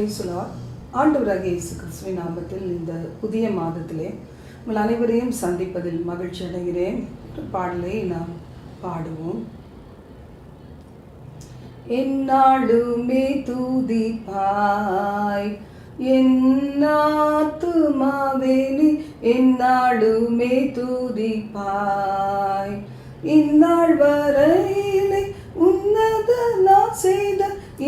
பிரைசுலா ஆண்டவராக இயேசு கிறிஸ்துவின் நாமத்தில் இந்த புதிய மாதத்திலே உங்கள் அனைவரையும் சந்திப்பதில் மகிழ்ச்சி அடைகிறேன். பாடலை நாம் பாடுவோம். என்னாலுமே தூதிப்பாய் என்னாத்துமாவேலி நீ என்னாலுமே தூதிப்பாய். இந்நாள் வரையிலே உன்னத நான் செய்த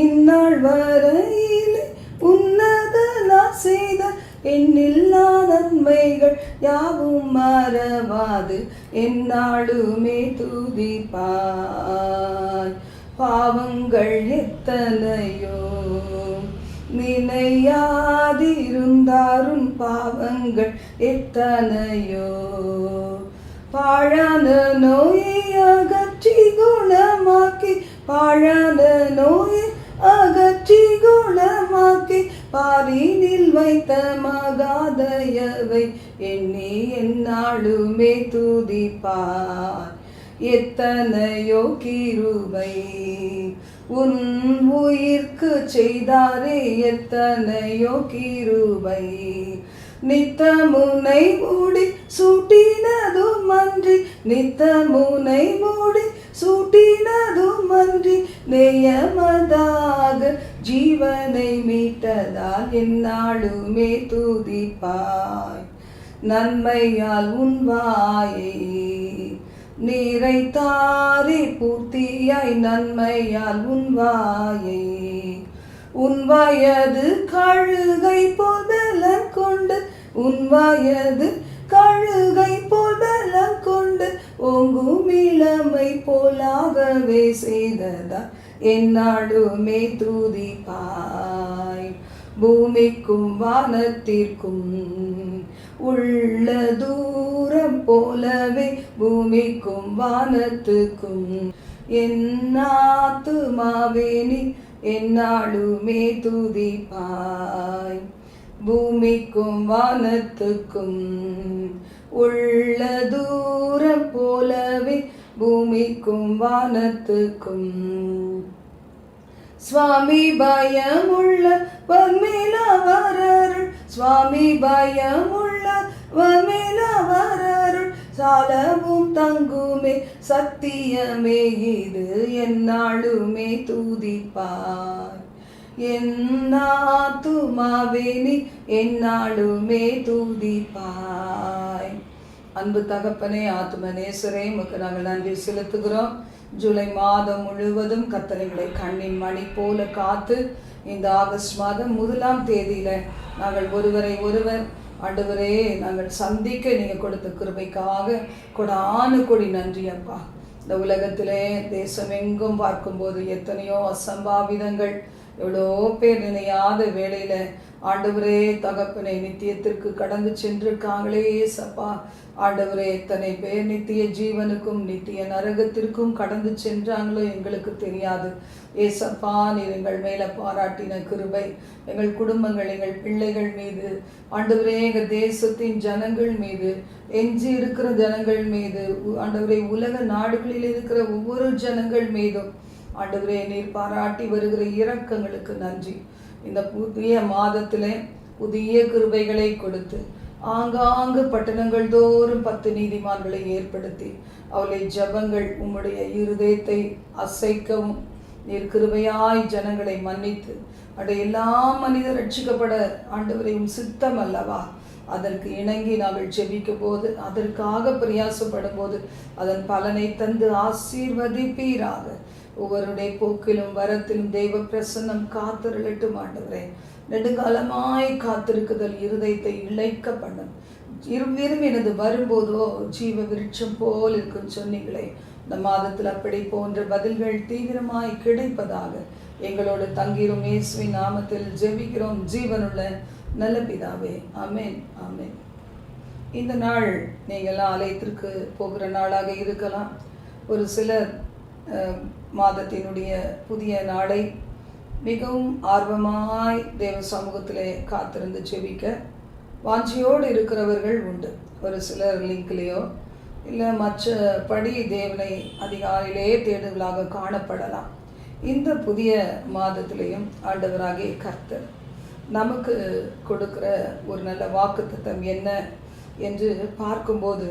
இந்நாள் வரையிலே உன்னத நான் செய்த என்னில்லா நன்மைகள் யாவும் மறவாது. எந்நாளுமே துதிப்பாய். பாவங்கள் எத்தனையோ நினையாதிருந்தாரும் பாவங்கள் எத்தனையோ. பாழான நோயை அகற்றி குணமாக்கி பாழான நோயை அகற்றி குணமாக்கி பாரினில் வைத்த மகாதயவை எண்ணி என்னாளுமே துதிப்பார். எத்தனையோ கிருபை உன் உயிர்க்கு செய்தாரே எத்தனையோ கிருபை. நித்தமுனை மூடி சூட்டினதும் அன்றி நித்தமுனை மூடி சூட்டினதும் அன்றி நேயமதாக ஜீவனை மீட்டதால் என்னாளுமே துதிப்பாய். நன்மையால் உன் வாயை நிறைத்தாரே பூர்த்தியாய் நன்மையால் உன் வாயை உன் வயது கழுகை போல் கொண்டு உன் வயது கழுகை ஓங்கும் இளமை போலாகவே செய்ததா? என்னாடுமே துதிப்பாய். பூமிக்கும் வானத்திற்கும் உள்ள தூரம் போலவே பூமிக்கும் வானத்துக்கும் என்னாத்துமாவேனி என்னாடுமே என்னாலுமே துதிப்பாய். பூமிக்கும் வானத்துக்கும் உள்ள தூரம் போலவே பூமிக்கும் வானத்துக்கும். சுவாமி பயமுள்ள வர்மேலவரருள் சுவாமி பயமுள்ள வர்மேலவரருள் சாலவும் தங்குமே சத்தியமே இது என்னாலுமே தூதிப்பார். என்னாத்துமாவே நீ என்னாலுமே தூதிப்பாய். அன்பு தகப்பனே ஆத்ம நேசரே உமக்கு நாங்கள் நன்றி செலுத்துகிறோம். ஜூலை மாதம் முழுவதும் கத்தனைகளை கண்ணின் மணி போல காத்து இந்த ஆகஸ்ட் மாதம் முதலாம் தேதியில நாங்கள் ஒருவரை ஒருவர் ஆண்டவரே நாங்கள் சந்திக்க நீங்கள் கொடுத்த கிருபைக்காக கொடானு கொடி நன்றி அப்பா. இந்த உலகத்திலே தேசம் எங்கும் பார்க்கும்போது எத்தனையோ அசம்பாவிதங்கள் எவ்வளோ பேர் நினையாத வேலையில் ஆண்டவரே தகப்பனை நித்தியத்திற்கு கடந்து சென்றிருக்காங்களே சப்பா. ஆண்டவரே எத்தனை பேர் நித்திய ஜீவனுக்கும் நித்திய நரகத்திற்கும் கடந்து சென்றாங்களோ எங்களுக்கு தெரியாது. ஏசப்பா நீர் எங்கள் மேலே பாராட்டின கிருபை. எங்கள் குடும்பங்கள் எங்கள் பிள்ளைகள் மீது. ஆண்டவரே எங்கள் தேசத்தின் ஜனங்கள் மீது. எஞ்சி இருக்கிற ஜனங்கள் மீது. ஆண்டவரே உலக நாடுகளில் இருக்கிற ஒவ்வொரு ஜனங்கள் மீதும். ஆண்டுகிறே நீர் பாராட்டி வருகிற இரக்கங்களுக்கு நன்றி. இந்த புதிய மாதத்திலே புதிய கிருபைகளை கொடுத்து ஆங்காங்கு பட்டணங்கள் தோறும் பத்து நீதிமான்களை ஏற்படுத்தி அவளை ஜபங்கள் உம்முடைய இருதயத்தை அசைக்கவும். நீர் கிருபையாய் ஜனங்களை மன்னித்து அடைய எல்லா மனிதர் ரட்சிக்கப்பட ஆண்டவரையும் சித்தம் அல்லவா? அதற்கு இணங்கி நாங்கள் ஜெபிக்க போது அதற்காக பிரயாசப்படும் போது அதன் பலனை தந்து ஆசீர்வதிப்பீராக. ஒவ்வொருடைய போக்கிலும் வரத்திலும் தெய்வ பிரசன்னம் காத்திருளட்டும் ஆண்டவரே. நெடுங்காலமாய் காத்திருக்குதல் இருதயத்தை இழைக்க பண்ணும். இருவிரும் எனது வரும்போதோ ஜீவ விருட்சம் போல் இருக்கும் சொன்னீங்களே. இந்த மாதத்தில் அப்படி போன்ற பதில்கள் தீவிரமாய் கிடைப்பதாக எங்களோடு தங்கிரும் இயேசுவி நாமத்தில் ஜெபிக்கிறோம். ஜீவனுள்ள நல்ல பிதாவே. அமேன் அமேன் இந்த நாள் நீங்கள் ஆலயத்திற்கு போகிற நாளாக இருக்கலாம். ஒரு சிலர் மாதத்தினுடைய புதிய நாளை மிகவும் ஆர்வமாய் தேவ சமூகத்திலே காத்திருந்து செவிக்க வாஞ்சியோடு இருக்கிறவர்கள் உண்டு. ஒரு சிலர் லிங்க்லேயோ இல்லை மற்றபடி தேவனை அதிகாலையிலேயே தேடுதலாக காணப்படலாம். இந்த புதிய மாதத்திலையும் ஆண்டவராகிய கர்த்தர் நமக்கு கொடுக்குற ஒரு நல்ல வாக்குத்தத்தம் என்ன என்று பார்க்கும்போது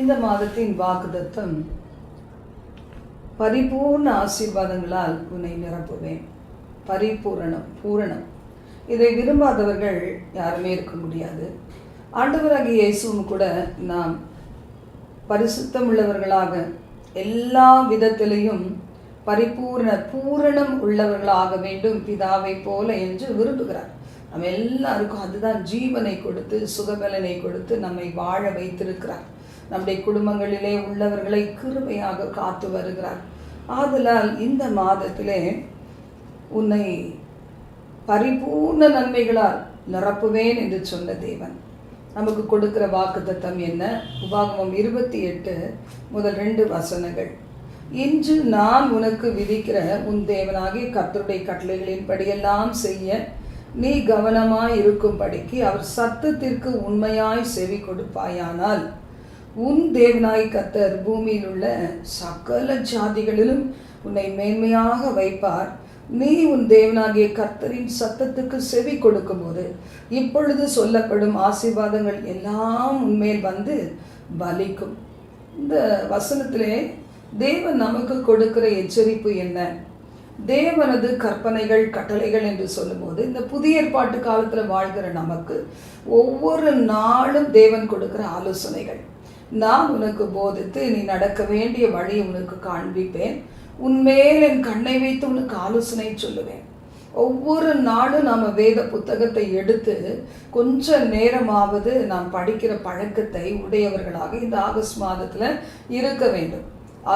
இந்த மாதத்தின் வாக்குதத்தம் பரிபூர்ண ஆசீர்வாதங்களால் உன்னை நிரப்புவேன். பரிபூரணம் பூரணம். இதை விரும்பாதவர்கள் யாருமே இருக்க முடியாது. ஆண்டவராகிய இயேசுவும் கூட நாம் பரிசுத்தம் உள்ளவர்களாக எல்லா விதத்திலையும் பரிபூர்ண பூரணம் உள்ளவர்களாக வேண்டும் பிதாவை போல என்று விரும்புகிறார். நம்ம எல்லாருக்கும் அதுதான் ஜீவனை கொடுத்து சுகபலனை கொடுத்து நம்மை வாழ வைத்திருக்கிறார். நம்முடைய குடும்பங்களிலே உள்ளவர்களை கிருமையாக காத்து வருகிறார். ஆதலால் இந்த மாதத்திலே உன்னை பரிபூர்ண நன்மைகளால் நிரப்புவேன் என்று சொன்ன தேவன். நமக்கு கொடுக்கிற வாக்குத்தத்தம் என்ன? உபாகமம் இருபத்தி எட்டு முதல் ரெண்டு வசனங்கள். இன்று நான் உனக்கு விதிக்கிற உன் தேவனாகிய கட்டளைகளின் கட்டளைகளின்படியெல்லாம் செய்ய நீ கவனமாய் இருக்கும்படிக்கு அவர் சத்தத்திற்கு உண்மையாய் செவி கொடுப்பாயானால் உன் தேவனாய் கர்த்தர் பூமியில் உள்ள சகல ஜாதிகளிலும் உன்னை மேன்மையாக வைப்பார். நீ உன் தேவனாகிய கர்த்தரின் சத்தத்துக்கு செவி கொடுக்கும்போது இப்பொழுது சொல்லப்படும் ஆசீர்வாதங்கள் எல்லாம் உண்மையில் வந்து பலிக்கும். இந்த வசனத்திலே தேவன் நமக்கு கொடுக்கிற எச்சரிப்பு என்ன? தேவனது கற்பனைகள் கட்டளைகள் என்று சொல்லும்போது இந்த புதிய ஏற்பாட்டு காலத்தில் வாழ்கிற நமக்கு ஒவ்வொரு நாளும் தேவன் கொடுக்கிற ஆலோசனைகள். நான் உனக்கு போதித்து நீ நடக்க வேண்டிய வழியை உனக்கு காண்பிப்பேன். உன்மேல் என் கண்ணை வைத்து உனக்கு ஆலோசனை சொல்லுவேன். ஒவ்வொரு நாளும் நாம் வேத புத்தகத்தை எடுத்து கொஞ்ச நேரமாவது நாம் படிக்கிற பழக்கத்தை உடையவர்களாக இந்த ஆகஸ்ட் மாதத்தில் இருக்க வேண்டும்.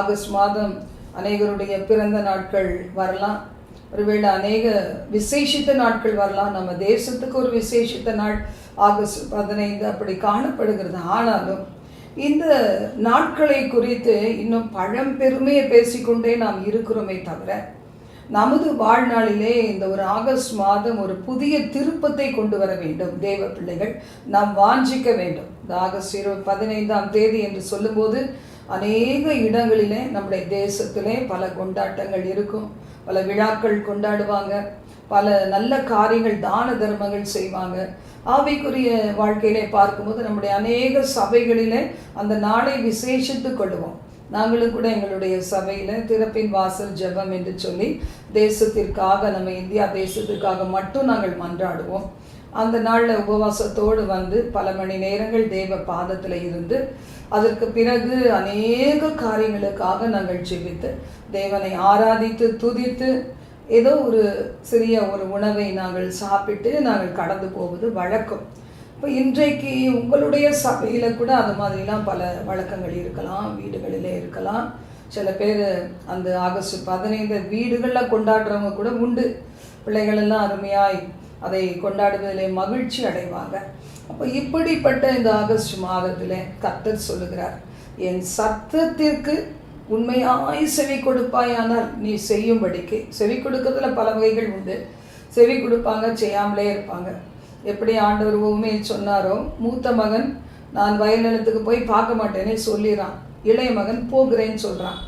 ஆகஸ்ட் மாதம் அநேகருடைய பிறந்த நாட்கள் வரலாம். ஒருவேளை அநேக விசேஷித்த நாட்கள் வரலாம். நம்ம தேசத்துக்கு ஒரு விசேஷித்த நாள். ஆகஸ்ட் பதினைந்து அப்படி காணப்படுகிறது. ஆனாலும் இந்த நாட்களை குறித்து இன்னும் பழம்பெருமையை பேசிக்கொண்டே நாம் இருக்கிறோமே தவிர நமது வாழ்நாளிலே இந்த ஒரு ஆகஸ்ட் மாதம் ஒரு புதிய திருப்பத்தை கொண்டு வர வேண்டும். தேவ பிள்ளைகள் நாம் வாஞ்சிக்க வேண்டும். இந்த ஆகஸ்ட் இருபது பதினைந்தாம் தேதி என்று சொல்லும்போது அநேக இடங்களிலே நம்முடைய தேசத்திலே பல கொண்டாட்டங்கள் இருக்கும். பல விழாக்கள் கொண்டாடுவாங்க. பல நல்ல காரியங்கள் தான தர்மங்கள் செய்வாங்க. ஆவிக்குரிய வாழ்க்கையிலே பார்க்கும்போது நம்முடைய அநேக சபைகளிலே அந்த நாளை விசேஷித்து கொள்ளுவோம். நாங்களும் கூட எங்களுடைய சபையில் திறப்பின் வாசல் ஜெபம் என்று சொல்லி தேசத்திற்காக நம்ம இந்தியா தேசத்திற்காக மட்டும் நாங்கள் மன்றாடுவோம். அந்த நாளில் உபவாசத்தோடு வந்து பல மணி நேரங்கள் தேவ பாதத்தில் இருந்து அதற்கு பிறகு அநேக காரியங்களுக்காக நாங்கள் ஜெபித்து தேவனை ஆராதித்து துதித்து ஏதோ ஒரு சிறிய ஒரு உணவை நாங்கள் சாப்பிட்டு நாங்கள் கடந்து போவது வழக்கம். இப்போ இன்றைக்கு உங்களுடைய சபையில் கூட அது மாதிரிலாம் பல வழக்கங்கள் இருக்கலாம் வீடுகளிலே இருக்கலாம். சில பேர் அந்த ஆகஸ்ட் பதினைந்து வீடுகளில் கொண்டாடுறவங்க கூட உண்டு. பிள்ளைகளெல்லாம் அருமையாய் அதை கொண்டாடுவதிலே மகிழ்ச்சி அடைவாங்க. அப்போ இப்படிப்பட்ட இந்த ஆகஸ்ட் மாதத்தில் கத்தர் சொல்லுகிறார் என் சத்தத்திற்கு உண்மையாய் செவி கொடுப்பாயானால் நீ செய்யும்படிக்கு. செவி கொடுக்கறதுல பல வகைகள் உண்டு. செவி கொடுப்பாங்க செய்யாமலே இருப்பாங்க. எப்படி ஆண்டவர் உண்மையில் சொன்னாரோ மூத்த மகன் நான் வயல் நிலத்துக்கு போய் பார்க்க மாட்டேனே சொல்லிடுறான் இளைய மகன் போகிறேன்னு சொல்கிறான்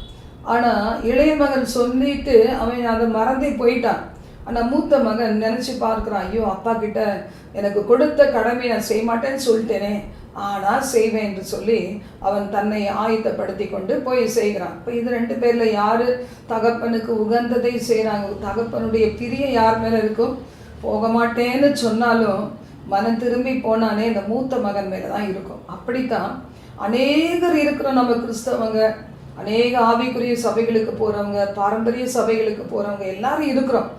ஆனால் இளைய மகன் சொல்லிட்டு அவன் அதை மறந்தே போயிட்டான். ஆனால் மூத்த மகன் நினச்சி பார்க்குறான் ஐயோ அப்பா கிட்ட எனக்கு கொடுத்த கடமை நான் செய்ய மாட்டேன்னு சொல்லிட்டேனே. ஆனால் செய்வேன் என்று சொல்லி அவன் தன்னை ஆயத்தப்படுத்தி கொண்டு போய் செய்கிறான். இப்போ இது ரெண்டு பேரில் யார் தகப்பனுக்கு உகந்ததை செய்கிறாங்க தகப்பனுடைய பிரிய யார் மேலே இருக்கும்? போக மாட்டேன்னு சொன்னாலும் மனம் திரும்பி போனானே இந்த மூத்த மகன் மேலே தான் இருக்கும். அப்படித்தான் அநேகர் இருக்கிறோம் நம்ம கிறிஸ்தவங்க. அநேக ஆவிக்குரிய சபைகளுக்கு போகிறவங்க பாரம்பரிய சபைகளுக்கு போகிறவங்க எல்லாரும் இருக்கிறோம்.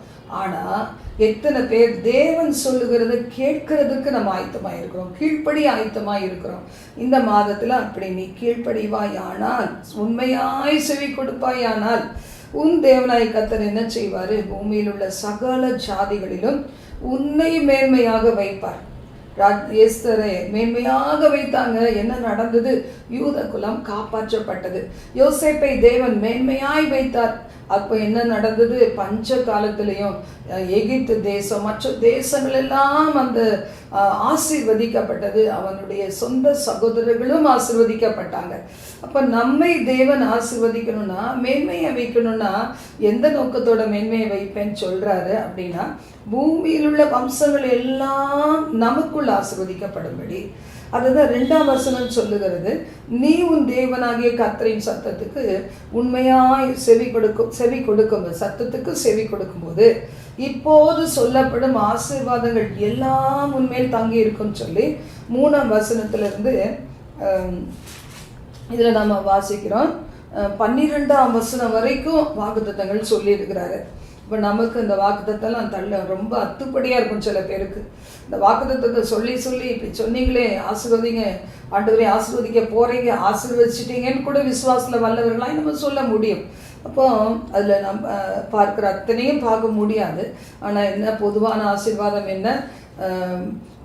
ஆனால் எத்தனை பேர் தேவன் சொல்லுகிறத கேட்கறதுக்கு நம்ம ஆயத்தமாக இருக்கிறோம் கீழ்ப்படி ஆயத்தமாக இருக்கிறோம் இந்த மாதத்தில் அப்படி நீ கீழ்ப்படிவாயானால் உண்மையாய் செவி கொடுப்பாயானால் உன் தேவனாய் கத்தர் என்ன செய்வார்? பூமியில் உள்ள சகல ஜாதிகளிலும் உன்னை மேன்மையாக வைப்பார். எஸ்தரை மேன்மையாக வைத்தாங்க. என்ன நடந்தது? யூத குலம் காப்பாற்றப்பட்டது. யோசேப்பை தேவன் மேன்மையாய் வைத்தார். அப்போ என்ன நடந்தது? பஞ்ச காலத்திலையும் எகிப்து தேசம் மற்ற தேசங்கள் எல்லாம் அந்த ஆசிர்வதிக்கப்பட்டது. அவனுடைய சொந்த சகோதரர்களும் ஆசீர்வதிக்கப்பட்டாங்க. அப்போ நம்மை தேவன் ஆசிர்வதிக்கணும்னா மேன்மையை வைக்கணும்னா எந்த நோக்கத்தோட மேன்மையை வைப்பேன்னு சொல்கிறாரு அப்படின்னா பூமியில் உள்ள வம்சங்கள் எல்லாம் நமக்குள் ஆசிர்வதிக்கப்படும்படி. அதுதான் ரெண்டாம் வசனம் சொல்லுகிறது. நீ உன் தேவனாகிய கத்தரின் சத்தத்துக்கு உண்மையாய் செவி கொடுக்கும் செவி கொடுக்கும். சத்தத்துக்கு செவி கொடுக்கும்போது இப்போது சொல்லப்படும் ஆசீர்வாதங்கள் எல்லாம் உண்மையில் தங்கி இருக்கும்னு சொல்லி மூணாம் வசனத்திலிருந்து இதில் நம்ம வாசிக்கிறோம். பன்னிரெண்டாம் வசனம் வரைக்கும் வாக்குத்தத்தங்கள் சொல்லியிருக்கிறாரு. இப்போ நமக்கு இந்த வாக்குத்தத்தெல்லாம் தள்ள ரொம்ப அத்துப்படியாக இருக்கும் சில பேருக்கு. இந்த வாக்குத்தத்தை சொல்லி சொல்லி இப்படி சொன்னீங்களே ஆசீர்வதிங்க ஆண்டவரே ஆசிர்வதிக்க போகிறீங்க ஆசிர்வதிச்சிட்டீங்கன்னு கூட விசுவாசத்தில் வல்லவர்களாய் நம்ம சொல்ல முடியும். அப்போ அதில் நம்ம பார்க்குற அத்தனையும் பார்க்க முடியாது. ஆனால் என்ன பொதுவான ஆசீர்வாதம் என்ன?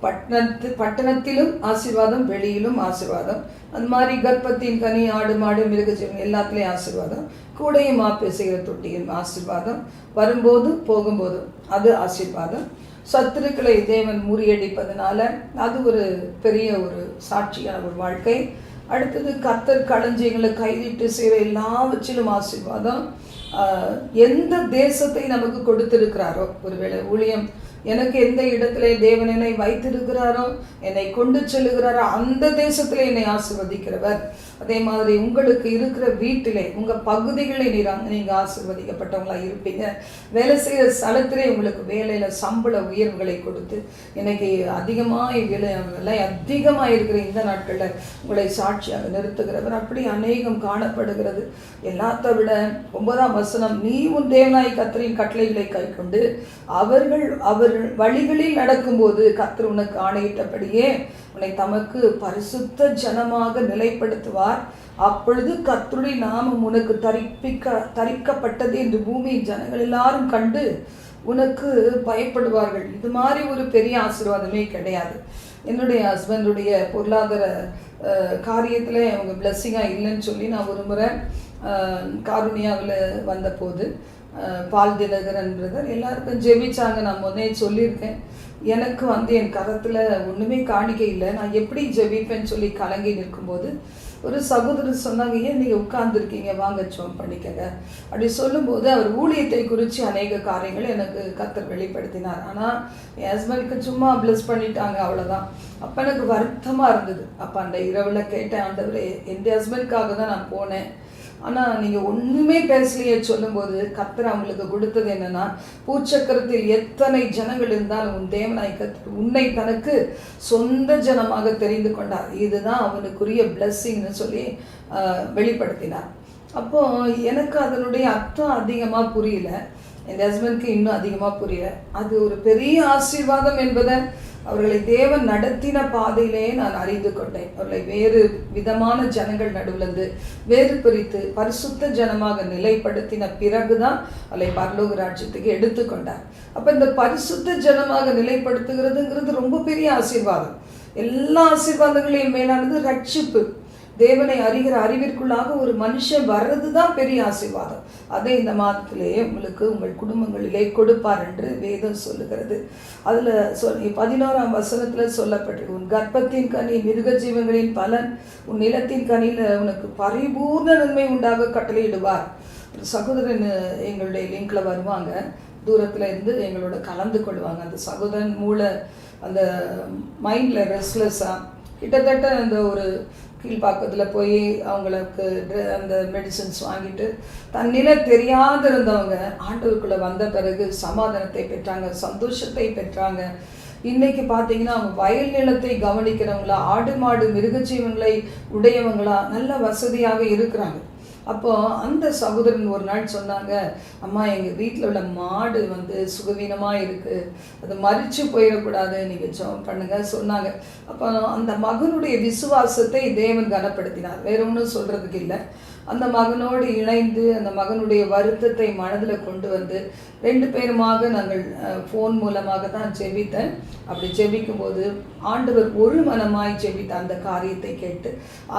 பட்டணத்து பட்டணத்திலும் ஆசிர்வாதம் வெளியிலும் ஆசிர்வாதம். அந்த மாதிரி கர்ப்பத்தின் கனி ஆடு மாடு மிருகஜீவன் எல்லாத்துலேயும் ஆசிர்வாதம். கூடையும் பேசுகிற தொட்டியும் ஆசிர்வாதம். வரும்போது போகும்போது அது ஆசிர்வாதம். சத்துருக்களை தேவன் முறியடிப்பதனால அது ஒரு பெரிய ஒரு சாட்சியான ஒரு வாழ்க்கை. அடுத்தது கத்தர் களஞ்சியங்களை கைதிட்டு செய்கிற எல்லாவற்றிலும் ஆசீர்வாதம். எந்த தேசத்தை நமக்கு கொடுத்துருக்கிறாரோ ஒருவேளை ஊழியம் எனக்கு எந்த இடத்துல தேவன் என்னை வைத்திருக்கிறாரோ என்னை கொண்டு செல்லுகிறாரோ அந்த தேசத்தில் என்னை ஆசிர்வதிக்கிறவர். அதே மாதிரி உங்களுக்கு இருக்கிற வீட்டிலே உங்கள் பகுதிகளில் நீர் நீங்கள் ஆசிர்வதிக்கப்பட்டவங்களாக இருப்பீங்க. வேலை செய்கிற ஸ்தலத்திலே உங்களுக்கு வேலையில் சம்பள உயர்வுகளை கொடுத்து இன்னைக்கு அதிகமாக விலை விலை அதிகமாக இருக்கிற இந்த நாட்களில் உங்களை சாட்சியாக நிறுத்துகிறவர். அப்படி அநேகம் காணப்படுகிறது. எல்லாத்த விட ஒன்பதாம் வசனம் நீ உன் தேவனாய் கத்தரின் கட்டளைகளை கை கொண்டு அவர்கள் அவர் வழிகளில் நடக்கும்போது கத்தர் உனக்கு ஆணையிட்டபடியே உன்னை தமக்கு பரிசுத்த ஜனமாக நிலைப்படுத்துவார். அப்பொழுது கர்த்தருடைய நாமம் உனக்கு தரிப்பிக்க தரிக்கப்பட்டது என்று பூமியின் ஜனங்கள் எல்லாரும் கண்டு உனக்கு பயப்படுவார்கள். இது மாதிரி ஒரு பெரிய ஆசீர்வாதமே கிடையாது. என்னுடைய ஹஸ்பண்டுடைய பொருளாதார காரியத்தில் அவங்க பிளஸ்ஸிங்காக இல்லைன்னு சொல்லி நான் ஒரு முறை காருணியாவில் வந்தபோது பால் தினகரன் பிரதர் எல்லாருக்கும் ஜெபிச்சாங்க. நான் முன்னே சொல்லியிருக்கேன். எனக்கு வந்து என் கரத்தில் ஒன்றுமே காணிக்க இல்லை. நான் எப்படி ஜெபிப்பேன்னு சொல்லி கலங்கி நிற்கும்போது ஒரு சகோதரர் சொன்னாங்க ஏன் நீங்கள் உட்கார்ந்துருக்கீங்க? வாங்க ஜோம் பண்ணிக்கங்க. அப்படி சொல்லும்போது அவர் ஊழியத்தை குறித்து அநேக காரியங்கள் எனக்கு கத்தர் வெளிப்படுத்தினார். ஆனால் என் ஹஸ்பண்டுக்கு சும்மா ப்ளஸ் பண்ணிட்டாங்க அவ்வளோதான் அப்போ எனக்கு வருத்தமாக இருந்தது. அப்போ அந்த இரவில் கேட்டேன் ஆண்டவரே எந்த ஹஸ்பண்டுக்காக தான் நான் போனேன். ஆனால் நீங்கள் ஒன்றுமே பேசலையே சொல்லும்போது கத்தர் அவங்களுக்கு கொடுத்தது என்னன்னா பூச்சக்கரத்தில் எத்தனை ஜனங்கள் இருந்தாலும் உன் தேவனாய் கத்து உன்னை தனக்கு சொந்த ஜனமாக தெரிந்து கொண்டார். இதுதான் அவனுக்குரிய பிளஸ்ஸிங்னு சொல்லி வெளிப்படுத்தினார். அப்போ எனக்கு அதனுடைய அர்த்தம் அதிகமாக புரியல. என் ஹஸ்பண்ட்க்கு இன்னும் அதிகமாக புரியல. அது ஒரு பெரிய ஆசீர்வாதம் என்பதை அவர்களை தேவன் நடத்தின பாதையிலே நான் அறிந்து கொண்டேன். அவர்களை வேறு விதமான ஜனங்கள் நடுவிலிருந்து வேறு பிரித்து பரிசுத்த ஜனமாக நிலைப்படுத்தின பிறகுதான் அவளை பரலோக ராஜ்யத்துக்கு எடுத்துக்கொண்டார் அப்போ இந்த பரிசுத்த ஜனமாக நிலைப்படுத்துகிறதுங்கிறது ரொம்ப பெரிய ஆசீர்வாதம். எல்லா ஆசீர்வாதங்களையும் மேலானது ரட்சிப்பு. தேவனை அறிகிற அறிவிற்குள்ளாக ஒரு மனுஷன் வர்றது தான் பெரிய ஆசீர்வாதம். அதை இந்த மாதத்திலே உங்களுக்கு உங்கள் குடும்பங்களிலே கொடுப்பார் என்று வேதம் சொல்லுகிறது. அதில் சொல் பதினோராம் வசனத்தில் சொல்லப்பட்டிருக்கு. உன் கர்ப்பத்தின் கனி மிருக ஜீவங்களின் பலன் உன் நிலத்தின் கனியில் உனக்கு பரிபூர்ண நன்மை உண்டாக கட்டளையிடுவார். சகோதரன் எங்களுடைய லிங்க்ல வருவாங்க. தூரத்தில் இருந்து எங்களோட கலந்து கொள்வாங்க. அந்த சகோதரன் மூளை அந்த மைண்டில் ரெஸ்ட்லெஸ்ஸாக கிட்டத்தட்ட அந்த ஒரு கீழ்ப்பாக்கத்தில் போய் அவங்களுக்கு அந்த மெடிசன்ஸ் வாங்கிட்டு தன்னில தெரியாத இருந்தவங்க ஆண்டவருக்குள்ளே வந்த பிறகு சமாதானத்தை பெற்றாங்க சந்தோஷத்தை பெற்றாங்க. இன்னைக்கு பார்த்தீங்கன்னா அவங்க வயல் நிலத்தை கவனிக்கிறவங்களா ஆடு மாடு மிருகஜீவன்களை உடையவங்களா நல்ல வசதியாக இருக்கிறாங்க. அப்போ அந்த சகோதரன் ஒரு நாள் சொன்னாங்க அம்மா எங்கள் வீட்டில் உள்ள மாடு வந்து சுகவீனமாக இருக்குது அது மறித்து போயிடக்கூடாது. நீங்கள் ஜெபம் பண்ணுங்கள் சொன்னாங்க. அப்போ அந்த மகனுடைய விசுவாசத்தை தேவன் கனப்படுத்தினார். வேற ஒன்றும் சொல்கிறதுக்கு இல்லை. அந்த மகனோடு இணைந்து அந்த மகனுடைய வருத்தத்தை மனதில் கொண்டு வந்து ரெண்டு பேருமாக நாங்கள் ஃபோன் மூலமாக தான் ஜெபித்தேன். அப்படி ஜெபிக்கும்போது ஆண்டவர் ஒரு மனமாய் ஜெபித்த அந்த காரியத்தை கேட்டு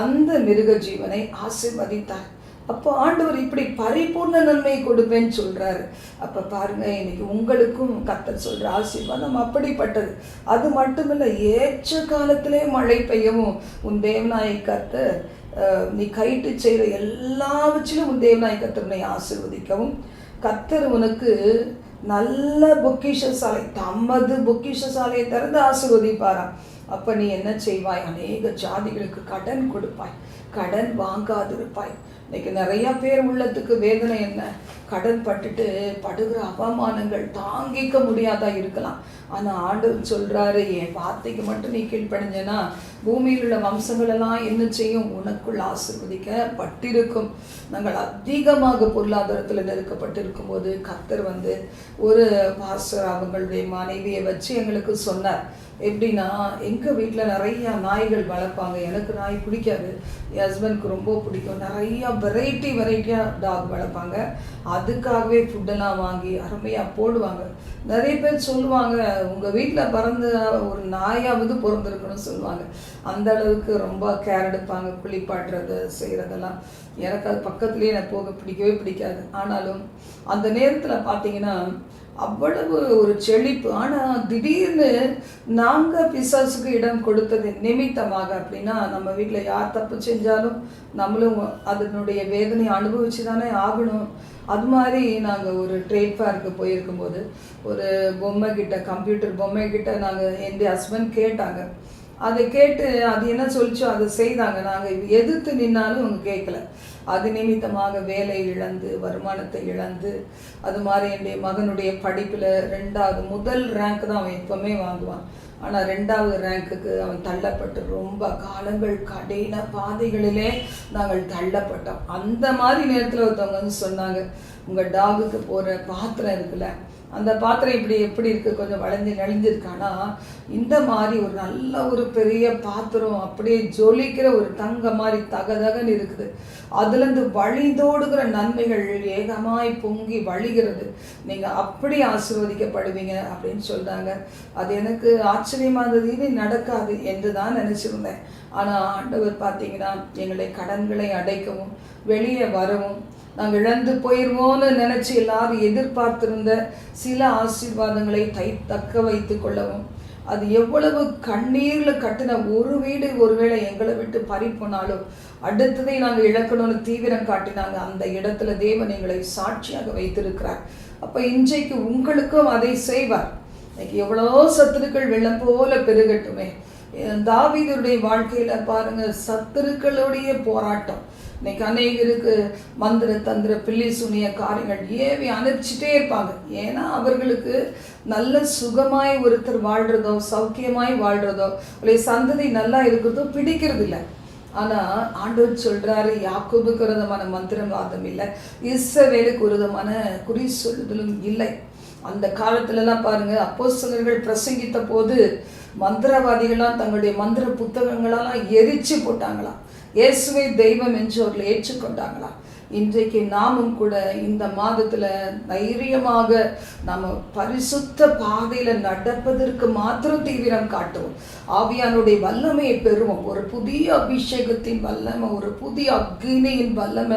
அந்த மிருக ஜீவனை ஆசிர்வதித்தார். அப்போ ஆண்டவர் இப்படி பரிபூர்ண நன்மையை கொடுப்பேன்னு சொல்கிறாரு அப்போ பாருங்க இன்னைக்கு உங்களுக்கும் கத்தர் சொல்கிற ஆசீர்வாதம் அப்படிப்பட்டது. அது மட்டுமில்ல ஏற்ற காலத்திலே மழை பெய்யவும் உன் தேவநாயை கத்தர் நீ கைட்டு செய்கிற எல்லாவற்றிலும் உன் தேவநாய் கத்தர் உன்னை ஆசீர்வதிக்கவும். கத்தர் உனக்கு நல்ல பொக்கிஷ சாலை தமது பொக்கிஷ சாலையை திறந்து ஆசிர்வதிப்பாராம். அப்போ நீ என்ன செய்வாய்? அநேக ஜாதிகளுக்கு கடன் கொடுப்பாய். கடன் வாங்காதிருப்பாய். இன்னைக்கு நிறைய பேர் உள்ளத்துக்கு வேதனை என்ன? கடன் பட்டுட்டு படுகிற அவமானங்கள் தாங்கிக்க முடியாதா இருக்கலாம். ஆனால் ஆண்டவர் சொல்றாரு என் வார்த்தைக்கு மட்டும் நீ கீழ்ப்படைஞ்சனா பூமியில் உள்ள வம்சங்கள் எல்லாம் என்ன செய்யும்? உனக்குள் ஆசிர்வதிக்கப்பட்டிருக்கும். நாங்கள் அதிகமாக பொருளாதாரத்தில் நெருக்கப்பட்டிருக்கும் போது கத்தர் வந்து ஒரு பாஸ்டர் அவங்களுடைய மனைவியை வச்சு எங்களுக்கு சொன்னார். எப்படின்னா எங்கள் வீட்டில் நிறையா நாய்கள் வளர்ப்பாங்க. எனக்கு நாய் பிடிக்காது. என் ஹஸ்பண்ட்க்கு ரொம்ப பிடிக்கும். நிறையா வெரைட்டி வெரைட்டியாக டாக் வளர்ப்பாங்க. அதுக்காகவே ஃபுட்டெல்லாம் வாங்கி அருமையாக போடுவாங்க. நிறைய பேர் சொல்லுவாங்க உங்கள் வீட்டில் பிறந்த ஒரு நாயாவது பிறந்திருக்குன்னு சொல்லுவாங்க. அந்த அளவுக்கு ரொம்ப கேர் எடுப்பாங்க குளிப்பாட்டுறது செய்கிறதெல்லாம் எனக்கு அது பக்கத்துலேயே எனக்கு போக பிடிக்கவே பிடிக்காது. ஆனாலும் அந்த நேரத்தில் பார்த்தீங்கன்னா அவ்வளவு ஒரு செழிப்பு. ஆனால் திடீர்னு நாங்கள் பிசாசுக்கு இடம் கொடுத்தது நிமித்தமாக அப்படின்னா நம்ம வீட்டில் யார் தப்பு செஞ்சாலும் நம்மளும் அதனுடைய வேதனையை அனுபவிச்சு தானே ஆகணும். அது மாதிரி நாங்கள் ஒரு ட்ரேட் ஃபேருக்கு போயிருக்கும்போது ஒரு பொம்மை கிட்ட கம்ப்யூட்டர் பொம்மை கிட்ட நாங்கள் என் ஹஸ்பண்ட் கேட்டாங்க. அதை கேட்டு அது என்ன சொல்லிச்சோ அதை செய்தாங்க. நாங்கள் எதிர்த்து நின்னாலும் அவங்க கேட்கல அது நிமித்தமாக வேலை இழந்து வருமானத்தை இழந்து அது மாதிரி என்னுடைய மகனுடைய படிப்பில் ரெண்டாவது முதல் ரேங்க் தான் அவன் எப்பவுமே வாங்குவான். ஆனால் ரெண்டாவது ரேங்க்குக்கு அவன் தள்ளப்பட்டு ரொம்ப காலங்கள் கடின பாதைகளிலே நாங்கள் தள்ளப்பட்டோம். அந்த மாதிரி நேரத்தில் ஒருத்தவங்க வந்து சொன்னாங்க உங்கள் டாகுக்கு போகிற பாத்திரம் இருக்குல்ல அந்த பாத்திரம் இப்படி எப்படி இருக்கு? கொஞ்சம் வளைஞ்சு நெளிஞ்சிருக்கானா? இந்த மாதிரி ஒரு நல்ல ஒரு பெரிய பாத்திரம் அப்படியே ஜொலிக்கிற ஒரு தங்க மாதிரி தகதகன்னு இருக்குது. அதுலேருந்து வழிதோடுகிற நன்மைகள் ஏகமாய் பொங்கி வழிகிறது. நீங்கள் அப்படி ஆசீர்வதிக்கப்படுவீங்க அப்படின்னு சொல்கிறாங்க அது எனக்கு ஆச்சரியமா இருந்தது. இது நடக்காது என்று தான் நினச்சிருந்தேன். ஆனால் ஆண்டவர் பார்த்தீங்கன்னா எங்களை கடன்களை அடைக்கவும் வெளியே வரவும் நாங்கள் இழந்து போயிடுவோம்னு நினச்சி எல்லாரும் எதிர்பார்த்திருந்த சில ஆசீர்வாதங்களை தை தக்க வைத்து கொள்ளவும். அது எவ்வளவு கண்ணீரில் கட்டின ஒரு வீடு ஒருவேளை எங்களை விட்டு பறி போனாலும் அடுத்ததை நாங்கள் இழக்கணும்னு தீவிரம் காட்டினாங்க. அந்த இடத்துல தேவன் எங்களை சாட்சியாக வைத்திருக்கிறார். அப்போ இன்றைக்கு உங்களுக்கும் அதை செய்வார். இன்னைக்கு எவ்வளோ சத்துருக்கள் வெள்ளம் போல பெருகட்டுமே. தாவிதருடைய வாழ்க்கையில் பாருங்கள் சத்துருக்களுடைய போராட்டம். இன்னைக்கு அநேகருக்கு மந்திர தந்திர பில்லி சுனிய காரியங்கள் ஏவி அனுப்பிச்சிட்டே இருப்பாங்க. ஏன்னா அவர்களுக்கு நல்ல சுகமாய் ஒருத்தர் வாழ்றதோ சௌக்கியமாய் வாழ்றதோ இல்லை சந்ததி நல்லா இருக்கிறதோ பிடிக்கிறது இல்லை. ஆனால் ஆண்டவர் சொல்கிறாரு யாக்கோபுக்கு ஒரு விதமான மந்திரவாதம் இல்லை. இஸ்ரவேலுக்கு ஒரு விதமான குறி சொல்லுதலும் இல்லை. அந்த காலத்துலலாம் அப்போ சுதந்திரர்கள் பிரசங்கித்த போது மந்திரவாதிகள்லாம் தங்களுடைய மந்திர புத்தகங்களெல்லாம் எரிச்சு போட்டாங்களாம். இயேசுவை தெய்வம் என்று அவர்கள் ஏற்றுக்கொண்டாங்களா இன்றைக்கு நாமும் கூட இந்த மாதத்தில் தைரியமாக நம்ம பரிசுத்த பாதையில் நடப்பதற்கு மாத்திரம் தீவிரம் காட்டுவோம். ஆவியானுடைய வல்லமையை பெறுவோம். ஒரு புதிய அபிஷேகத்தின் வல்லமை ஒரு புதிய அக்னியின் வல்லமை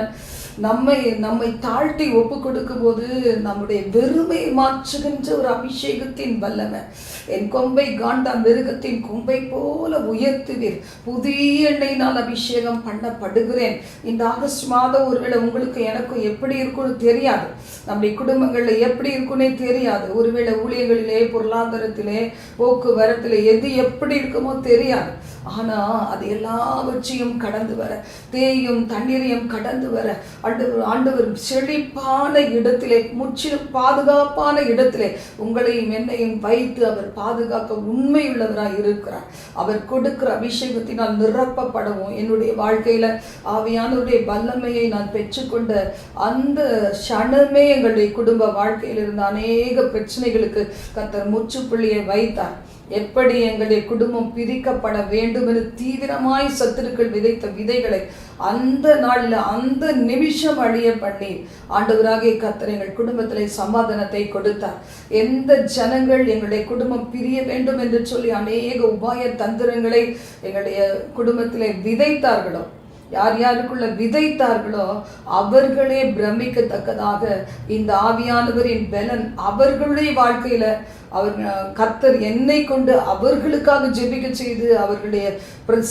நம்மை நம்மை தாழ்த்தி ஒப்பு கொடுக்கும்போது நம்முடைய வெறுமை மாற்றுகின்ற ஒரு அபிஷேகத்தின் வல்லமை. என் கொம்பை காண்டா மிருகத்தின் கொம்பை போல உயர்த்துவீர். புதிய எண்ணெயினால் அபிஷேகம் பண்ணப்படுகிறேன். இந்த ஆகஸ்ட் மாதம் ஒருவேளை உங்களுக்கு எனக்கும் எப்படி இருக்கும்னு தெரியாது. நம்முடைய குடும்பங்களில் எப்படி இருக்குன்னே தெரியாது. ஒருவேளை ஊழியர்களிலே பொருளாதாரத்திலே போக்குவரத்தில் எது எப்படி இருக்குமோ தெரியாது. ஆனா அது எல்லாவற்றையும் கடந்து வர தேயும் தண்ணீரையும் கடந்து வர ஆண்டவர் ஆண்டவர் செழிப்பான இடத்திலே முற்றிலும் பாதுகாப்பான இடத்திலே உங்களையும் என்னையும் வைத்து அவர் பாதுகாக்க உண்மையுள்ளவராக இருக்கிறார். அவர் கொடுக்கிற அபிஷேகத்தினால் நிரப்பப்படவும். என்னுடைய வாழ்க்கையில் ஆவியானவருடைய வல்லமையை நான் பெற்றுக்கொண்ட அந்த க்ஷணமே எங்களுடைய குடும்ப வாழ்க்கையில் இருந்த அநேக பிரச்சனைகளுக்கு கத்தர் முற்றுப்புள்ளியை வைத்தார். எப்படி எங்களுடைய குடும்பம் பிரிக்கப்பட வேண்டும் என்று தீவிரமாய் சத்துருக்கள் விதைத்த விதைகளை அந்த நாளில் அந்த நிமிஷம் அழிய பண்ணி ஆண்டவராகிய கத்தர் எங்கள் குடும்பத்தில் சமாதானத்தை கொடுத்தார். எந்த ஜனங்கள் எங்களுடைய குடும்பம் பிரிய வேண்டும் என்று சொல்லி அநேக உபாய தந்திரங்களை எங்களுடைய குடும்பத்திலே விதைத்தார்களோ யார் யாருக்குள்ள விதைத்தார்களோ அவர்களே பிரமிக்கத்தக்கதாக இந்த ஆவியானவரின் பலன் அவர்களுடைய வாழ்க்கையில அவர் கர்த்தர் என்னை கொண்டு அவர்களுக்காக ஜெபிக்க செய்து அவர்களுடைய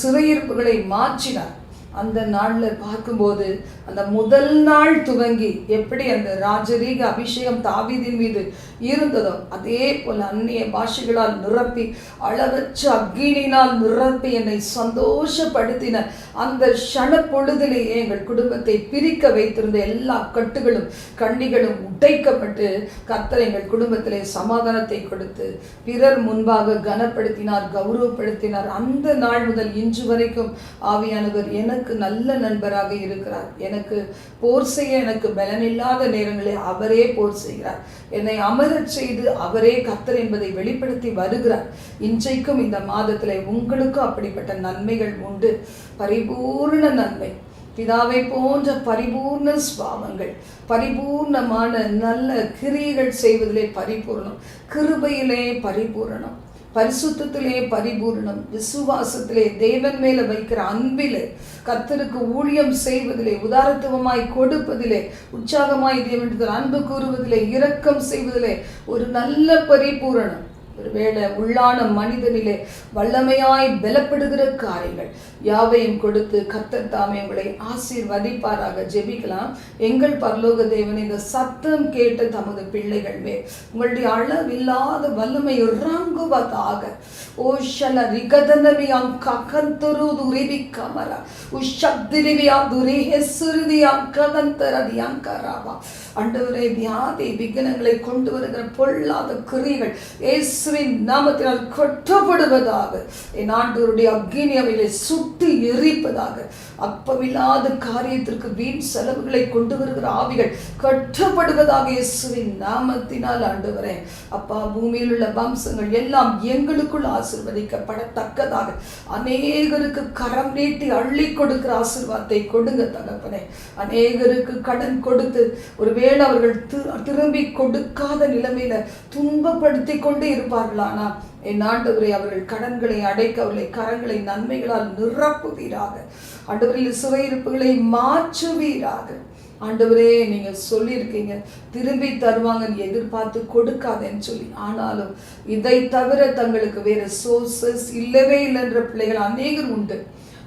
சிறையிருப்புகளை மாற்றினார். அந்த நாளில் பார்க்கும்போது அந்த முதல் நாள் துவங்கி எப்படி அந்த ராஜரீக அபிஷேகம் தாவிதின் மீது இருந்ததோ அதே போல் அந்நிய பாஷைகளால் நிரப்பி அளவற்ற அக்னியினால் நிரப்பி என்னை சந்தோஷப்படுத்தின அந்த க்ஷண பொழுதிலேயே எங்கள் குடும்பத்தை பிரிக்க வைத்திருந்த எல்லா கட்டுகளும் கண்ணிகளும் உடைக்கப்பட்டு கத்தர் எங்கள் குடும்பத்திலே சமாதானத்தை கொடுத்து பிறர் முன்பாக கனப்படுத்தினார் கௌரவப்படுத்தினார். அந்த நாள் முதல் இன்று வரைக்கும் ஆவியானவர் எனக்கு நல்ல நண்பராக இருக்கிறார். எனக்கு போர் செய்ய எனக்கு பலனில்லாத நேரங்களில் அவரே போர் செய்கிறார். என்னை அமர் அமரச் செய்து அவரே கத்தர் என்பதை வெளிப்படுத்தி வருகிறார். இன்றைக்கும் இந்த மாதத்தில் உங்களுக்கும் அப்படிப்பட்ட நன்மைகள் உண்டு. பரிபூர்ண நன்மை. பிதாவை போன்ற பரிபூர்ண சுவாவங்கள் பரிபூர்ணமான நல்ல கிரியைகள் செய்வதிலே பரிபூர்ணம். கிருபையிலே பரிபூரணம். பரிசுத்திலே பரிபூரணம் விசுவாசத்திலே தேவன் மேல வைக்கிற அன்பிலே கத்தருக்கு ஊழியம் செய்வதிலே உதாரத்துவமாய் கொடுப்பதிலே உற்சாகமாய் தேவனிடத்தில் அன்பு கூறுவதிலே இரக்கம் செய்வதிலே ஒரு நல்ல பரிபூரணம். ஒருவேளை உள்ளான மனிதனிலே வல்லமையாய் பலப்படுகிற காரியங்கள் யாவையும் கொடுத்து கத்தர் தாமே உங்களை ஆசீர்வதிப்பாராக. ஜெபிக்கலாம். எங்கள் பரலோக தேவன் இந்த சத்தம் கேட்ட தமது பிள்ளைகள் மேல். உங்களுடைய அளவில்லாத வல்லமை இறங்குவதாக. ஓஷல ரிகதனவியாம் ககந்தரு துரிவி கமர. உஷப்திரிவியா துரி ஹெசுருதியாம் ககந்தரதியாம் கராவா அண்டவரே வியாதி விக்னங்களை கொண்டு வருகிற பொல்லாத கிரிகள் இயேசுவின் நாமத்தினால் கொட்டப்படுவதாக என் ஆண்டவருடைய அக்னி அவைகளை சுட்டு சுட்டு எரிப்பதாக. அப்பமில்லாத காரியத்திற்கு வீண் செலவுகளை கொண்டு வருகிற ஆவிகள் கட்டப்படுவதாக இயேசுவின் நாமத்தினால் ஆண்டவரே. அப்பா பூமியில் உள்ள வம்சங்கள் எல்லாம் எங்களுக்குள் ஆசிர்வதிக்கப்படத்தக்கதாக. அநேகருக்கு கரம் நீட்டி அள்ளி கொடுக்கிற ஆசிர்வாதத்தை கொடுங்க தகப்பனே. அநேகருக்கு கடன் கொடுத்து ஒருவேளை அவர்கள் திரும்பி கொடுக்காத நிலைமையில துன்பப்படுத்தி கொண்டு இருப்பார்களானா என் ஆண்டவரை அவர்கள் கடன்களை அடைக்கவில்லை கரங்களை நன்மைகளால் நிரப்புவீராக. ஆண்டவரில் சிறையிருப்புகளை மாற்றுவீராக. ஆண்டவரே நீங்கள் சொல்லியிருக்கீங்க திரும்பி தருவாங்கன்னு எதிர்பார்த்து கொடுக்காதேன்னு சொல்லி. ஆனாலும் இதை தவிர தங்களுக்கு வேறு சோர்சஸ் இல்லவே இல்லைன்ற பிள்ளைகள் அநேகர் உண்டு.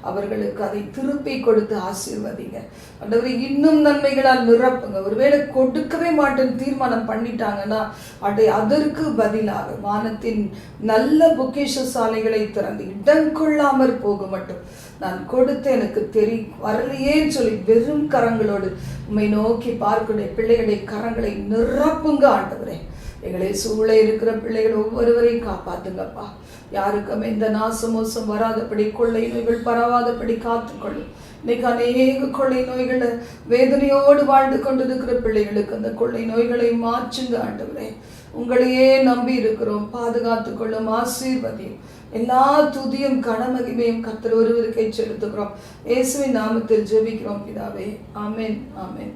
அவர்களுக்கு அதை திருப்பி கொடுத்து ஆசீர்வதிங்க. ஆண்டவர் இன்னும் நன்மைகளால் நிரப்புங்க. ஒருவேளை கொடுக்கவே மாட்டேன்னு தீர்மானம் பண்ணிட்டாங்கன்னா அதை அதற்கு பதிலாக வானத்தின் நல்ல பொக்கேஷ சாலைகளை திறந்து இடம் கொள்ளாமற் போக மட்டும். நான் கொடுத்து எனக்கு தெரி வரலையேன்னு சொல்லி வெறும் கரங்களோடு உம்மை நோக்கி பார்க்கக்கூடிய பிள்ளைகளுடைய கரங்களை நிரப்புங்க ஆண்டவரே. எங்களை சூழ இருக்கிற பிள்ளைகள் ஒவ்வொருவரையும் காப்பாத்துங்கப்பா. யாருக்கும் எந்த நாசமோசம் வராதபடி கொள்ளை நோய்கள் பரவாதபடி காத்துக்கொள்ளும். இன்னைக்கு அநேக கொள்ளை நோய்களை வேதனையோடு வாழ்ந்து கொண்டிருக்கிற பிள்ளைகளுக்கு அந்த கொள்ளை நோய்களை மாற்றுங்க ஆண்டவரே. உங்களையே நம்பி இருக்கிறோம். பாதுகாத்துக்கொள்ளும் ஆசீர்வதியும். எல்லா துதியும் கனமகிமையும் கத்தர் ஒருவருக்கே செலுத்துகிறோம். இயேசுவின் நாமத்தில் ஜெபிக்கிறோம் பிதாவே. ஆமேன் ஆமேன்.